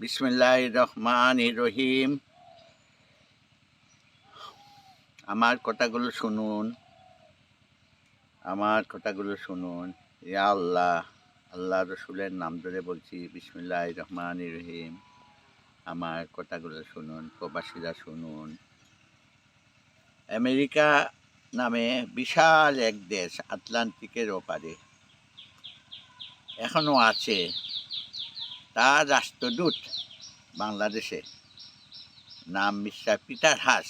বিসমুল্লাহ রহমান রহিম। আমার কথাগুলো শুনুন। আমার কথাগুলো শুনুন। ইয়া আল্লাহ আল্লাহ রসুলের নাম ধরে বলছি বিসমুল্লাহ রহমান রহিম। আমার কথাগুলো শুনুন, প্রবাসীরা শুনুন। আমেরিকা নামে বিশাল এক দেশ, আটলান্টিকের ওপারে। এখনও আছে। তার রাষ্ট্রদূত বাংলাদেশে, নাম মিস্টার পিটার হাস।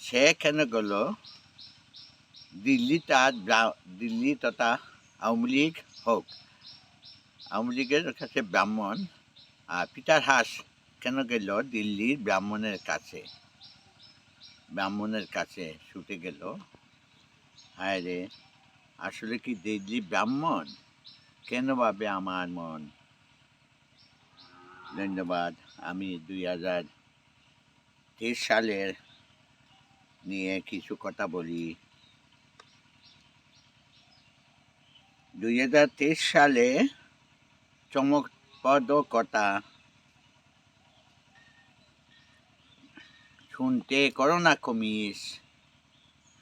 সে কেন গেল দিল্লি তার দিল্লি তথা আওয়ামী লীগ হোক। আওয়ামী লীগের কাছে ব্রাহ্মণ, আর পিটার হাস কেন গেল দিল্লির ব্রাহ্মণের কাছে। ব্রাহ্মণের কাছে ছুটে গেল। হায় রে আসলে কি দিল্লি ব্রাহ্মণ? কেন ভাবে আমার মন? ধন্যবাদ। আমি দুই হাজার তেইশ সালের নিয়ে কিছু কথা বলি। দুই হাজার তেইশ সালে চমকপ্রদ কথা শুনতে করোনা কমিস,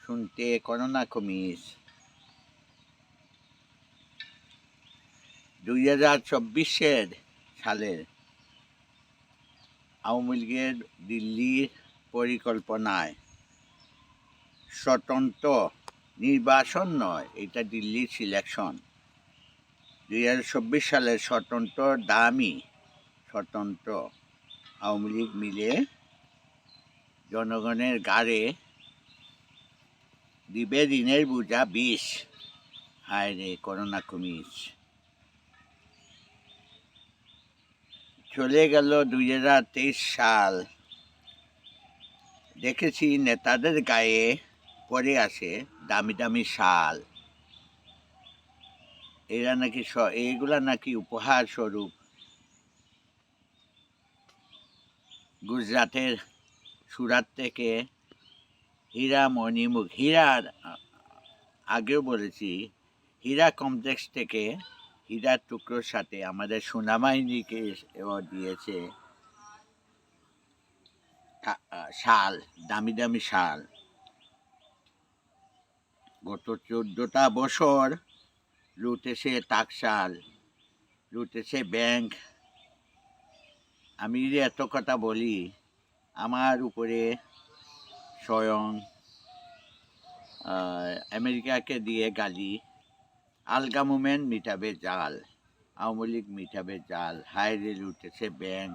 শুনতে করোনা কমিস। দুই হাজার চব্বিশের সালের আওয়ামী লীগের দিল্লির পরিকল্পনায় স্বতন্ত্র নির্বাচন নয়, এটা দিল্লির সিলেকশন দুই হাজার চব্বিশ সালের স্বতন্ত্র দামি স্বতন্ত্র আওয়ামী লীগ মিলে জনগণের গাড়ে দিবে ঋণের বোঝা বিষ, হায় রে, করোনা কমিস চলে গেল দুই হাজার তেইশ সাল। দেখেছি নেতাদের গায়ে পরে আসে দামি দামি শাল। এরা নাকি এইগুলা নাকি উপহার স্বরূপ। গুজরাটের সুরাত থেকে হীরা মণিমুখ, হীরার আগেও বলেছি, হীরা কমপ্লেক্স থেকে হীরার টুকরোর সাথে আমাদের সোনাবাহিনীকে এও দিয়েছে শাল, দামি দামি শাল। গত চোদ্দটা বছর লুটেছে টাকশাল লুটেছে ব্যাংক। আমি যদি এত কথা বলি, আমার উপরে স্বয়ং আমেরিকাকে দিয়ে গালি আলগা মুভমেন্ট মিটাবে জাল, আওয়ামী লীগ মিটাবে জাল হাইরে লুটেছে ব্যাংক,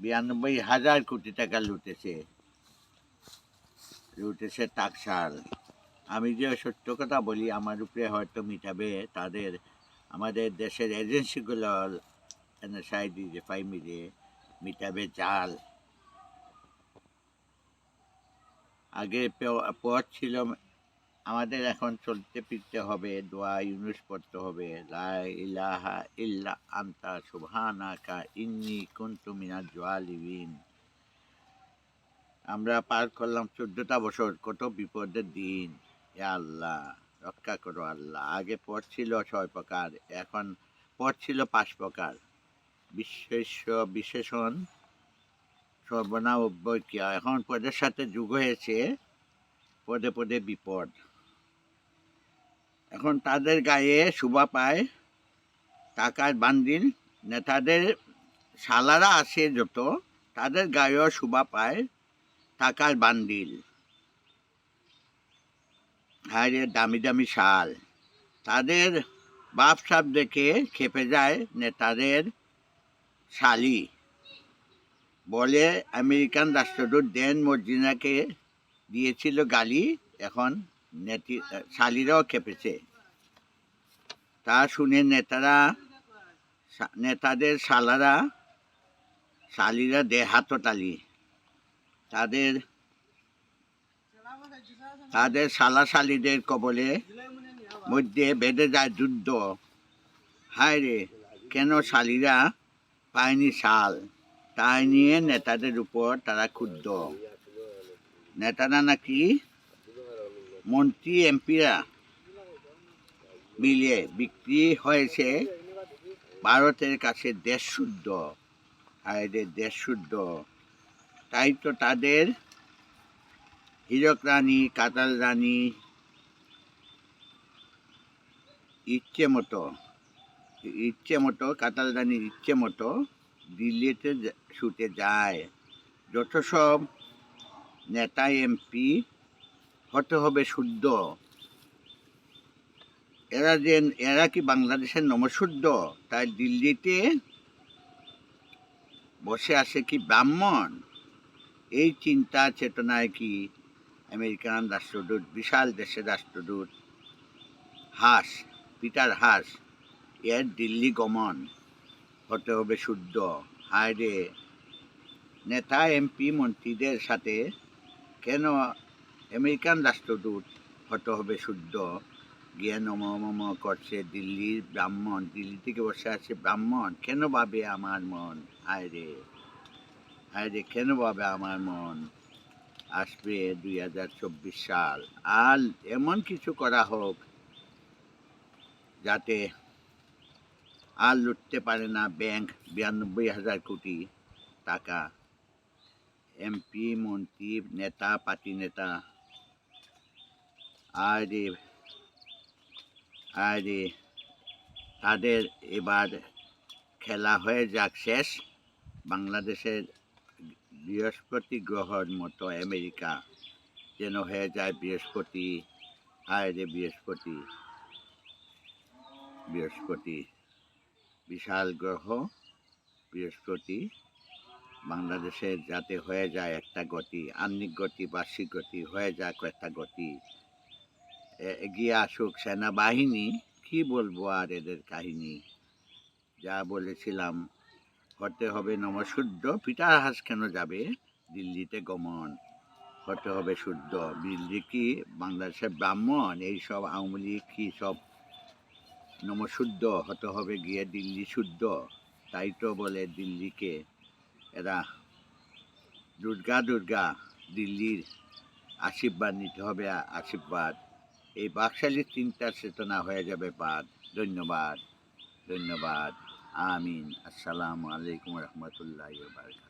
বিরানব্বই হাজার কোটি টাকা লুটেছে লুটেছে টাকশাল আমি যে সত্য কথা বলি, আমার উপরে হয়তো মিটাবে তাদের, আমাদের দেশের এজেন্সিগুলো, এনএসআই ডিজিএফআই মিলে মিটাবে জাল। আগে পথ ছিল আমাদের এখন চলতে ফিরতে হবে, দোয়া ইউনুস পড়তে হবে, লা ইলাহা ইল্লা আন্তা সুবহানাকা ইন্নি কুনতু মিনাজ জালিমিন। আমরা পার করলাম চোদ্দটা বছর, কত বিপদের দিন। এ আল্লাহ, রক্ষা করো আল্লাহ। আগে পথ ছিল ছয় প্রকার, এখন পথ ছিল পাঁচ প্রকার। বিশেষ, বিশেষণ সর্বনা অব্যয় এখন পদের সাথে যুগ হয়েছে, পদে পদে বিপদ। এখন তাদের গায়ে শোভা পায়, টাকার বান্দিল নেতাদের সালারা আছে যত, তাদের গায়েও শোভা পায় টাকার বান্দিল হায় দামি দামি শাল। তাদের বাপ সাপ দেখে খেপে যায় নেতাদের শালি। বলে, আমেরিকান রাষ্ট্রদূত ডেন মর্জিনাকে দিয়েছিল গালি, এখন নেতি শালিরাও খেপেছে। তা শুনে নেতারা নেতাদের শালারা, শালিরা দে হাততালি তাদের তাদের শালা শালিদের কবলে মধ্যে বেঁধে যায় যুদ্ধ। হায় রে, কেন শালিরা পায়নি শাল? তাই নিয়ে নেতাদের উপর তারা ক্ষুব্ধ। নেতারা নাকি মন্ত্রী এমপিরা মিলে বিক্রি হয়েছে ভারতের কাছে দেশ শুদ্ধ। আর দেশ শুদ্ধ। তাই তো তাদের হীরক রানী কাতাল রানী ইচ্ছে মতো ইচ্ছে মতো কাতাল রানীর ইচ্ছে মতো দিল্লিতে ছুটে যায়। যত সব নেতা এমপি হতে হবে শুদ্ধ। এরা যে, এরা কি বাংলাদেশের নমশুদ্ধ? তাই দিল্লিতে বসে আছে কি ব্রাহ্মণ? এই চিন্তা চেতনায় কি আমেরিকান রাষ্ট্রদূত, বিশাল দেশের রাষ্ট্রদূত হাস, পিটার হাস, এর দিল্লি গমন হতে হবে শুদ্ধ। হায় রে নেতা, এমপি, মন্ত্রীদের সাথে কেন আমেরিকান রাষ্ট্রদূত হতে হবে শুদ্ধ। গিয়ে নম মম করছে দিল্লির ব্রাহ্মণ। দিল্লি থেকে বসে আছে ব্রাহ্মণ। কেন ভাবে আমার মন? হায় রে। হায় রে, কেন ভাবে আমার মন? আসবে দুই হাজার চব্বিশ সাল। আর এমন কিছু করা হোক যাতে আর লুটতে পারে না ব্যাংক বিরানব্বই হাজার কোটি টাকা। এমপি, মন্ত্রী, নেতা, পার্টি নেতা আর তাদের এবার খেলা হয়ে যাক শেষ। বাংলাদেশের বৃহস্পতি গ্রহর মতো আমেরিকা যেন হয়ে যায় বৃহস্পতি হায় রে বৃহস্পতি বৃহস্পতি, বিশাল গ্রহ, বৃহস্পতি বাংলাদেশের যাতে হয়ে যায় একটা গতি আহ্নিক গতি, বার্ষিক গতি, হয়ে যাক একটা গতি। এগিয়ে আসুক সেনাবাহিনী, কি বলব আর এদের কাহিনী? যা বলেছিলাম, হতে হবে নমশুদ্ধ। পিটার হাস কেন যাবে? দিল্লিতে গমন। হতে হবে শুদ্ধ। দিল্লি কি? বাংলাদেশের ব্রাহ্মণ? এইসব আওয়ামী লীগ কি সব নমশুদ্ধ? হতে হবে গিয়ে দিল্লি শুদ্ধ। তাই তো বলে দিল্লিকে। এরা দুর্গা দুর্গা, দিল্লির আশীর্বাদ নিতে হবে আশীর্বাদ। এই বাকশালী চিন্তার চেতনা হয়ে যাবে বাদ। ধন্যবাদ। ধন্যবাদ। আমিন। আসসালামু আলাইকুম রহমতুল্লাহ বারকাত